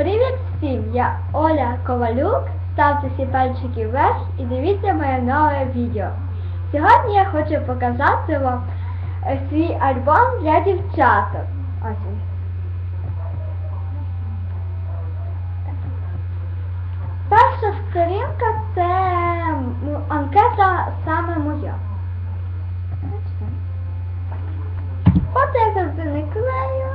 Привіт всім! Я Оля Ковалюк. Ставте всі пальчики вверх і дивіться моє нове відео. Сьогодні я хочу показати вам е, свій альбом для дівчаток. Ось. Перша сторінка це анкета саме моя. Бачите? От я завжди не клею.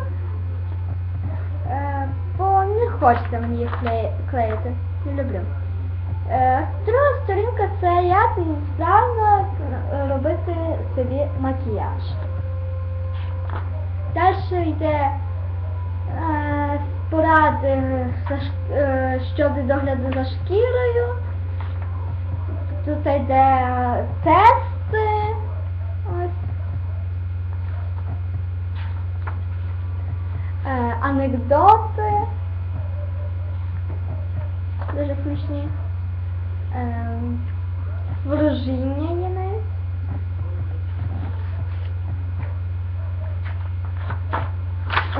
Е, бо не хочеться мені їх клеїти. Не люблю. Е, друга сторінка це правильно е, робити собі макіяж. Далі йде е, поради е, щодо догляду за шкірою. Тут йде тести. Ось. Анекдоти. Дуже смішні. Е, ворожіння є навіть.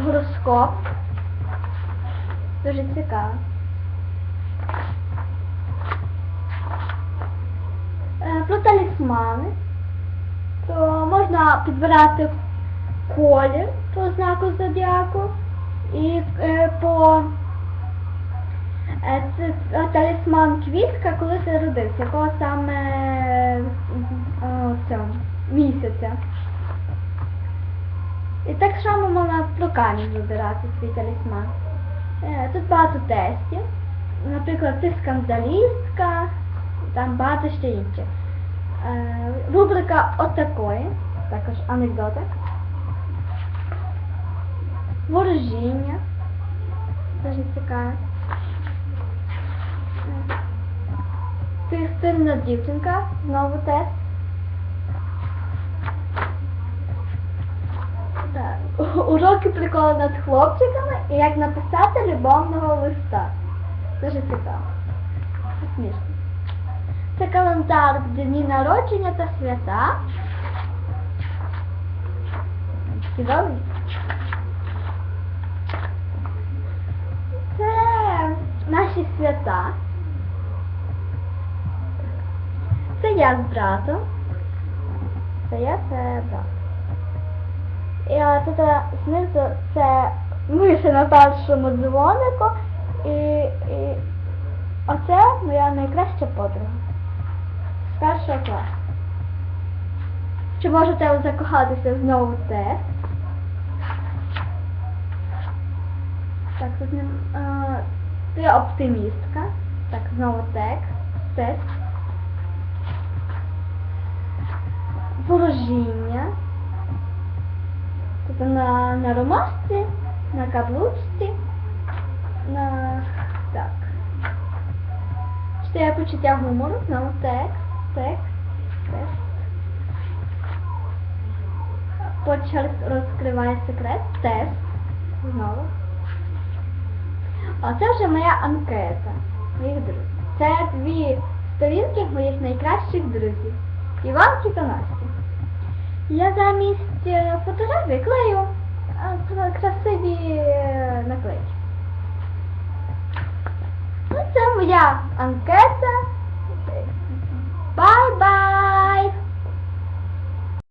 Гороскоп. Дуже цікаво. Е, Про талісмани. То можна підбирати колір по знаку зодіаку і е, по це е, талісман квітка, коли ти родився, якого саме е, е, цього, місяця. І так само можна в руками вибирати свій талісман. Е, Тут багато тестів. Наприклад, ти скандалістка, там багато ще інших. Е, Рубрика отакої, також анекдоти. Ворожіння. Дуже цікаве. Е, Ти дівчинка, знову тест. Уроки приколи над хлопчиками і як написати любовного листа. Дуже цікаво. Смішно. Це календар дні народження та свята. Чудовий. Це наші свята. Це я з братом. Це я, це брат. І тут знизу це миша на першому дзвонику. І, і оце моя найкраща подруга. З першого класу. Чи можете закохатися знову тест? Так, тут не... Ти оптимістка. Так, знову текст. Тест. Ворожіння. Тут на, на ромашці, на каблучці, на... Так. Чотири почуття гумору, знову текст, текст, текст. Почерк розкриває секрет, тест. Знову. А це вже моя анкета моїх друзів. Це дві сторінки моїх найкращих друзів. Іванки та Насті. Я замість фотографій фотографії клею е, красиві е, наклейки. Ну, це моя анкета. Бай-бай!